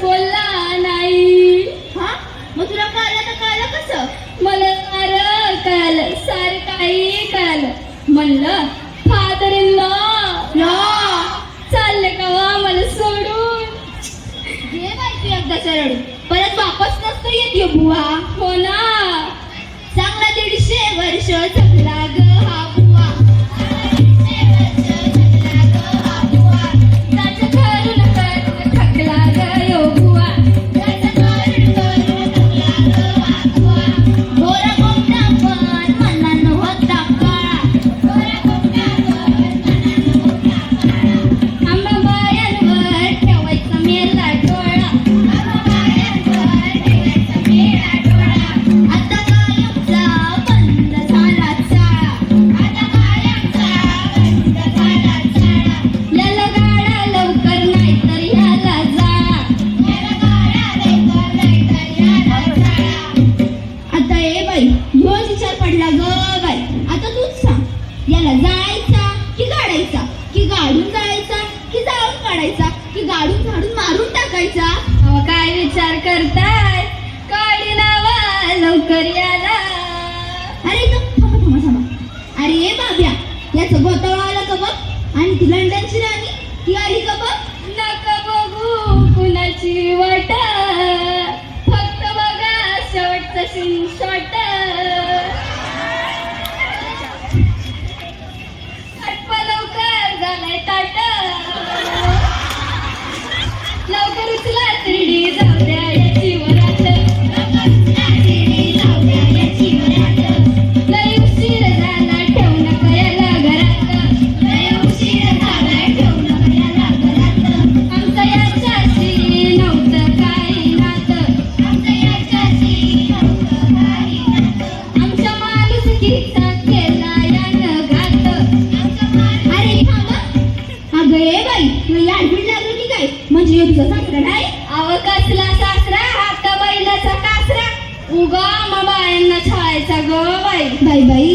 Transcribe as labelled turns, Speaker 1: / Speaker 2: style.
Speaker 1: बोलला नाही.
Speaker 2: हा? मग तुला कळलं तर कळलं कसं?
Speaker 1: मला सारं कळालं सारं काही कळालं. म्हणलं फादर इन लॉ चालले का वा मला सोडून?
Speaker 2: घे बाई तू एकदाचा रडू परत वापस नसतो येत बुवा.
Speaker 1: हो ना.
Speaker 2: चांगला दीडशे वर्ष ह्योच विचार पडला ग बाई. आता तूच सांग. याला जायचा की गाडायचा? की गाडून जायचा? की जाळून काढायचा? की गाडून झाडून मारून टाकायचा?
Speaker 1: अहो, काय विचार करताय? काढी लावा लवकर याला.
Speaker 2: अरे थांबा थांबा थांबा. अरे बाब्या याचं गोतावळ आलं का बघ? आणि ती लंडनची राणी ती आली का बघ? म्हणजे हे तुझं सासरा नाही
Speaker 1: अव कसला सासरा हात बैलाचा कासरा. उगा मामा बायांना छळायचा ग बाई.
Speaker 2: बाई बाई.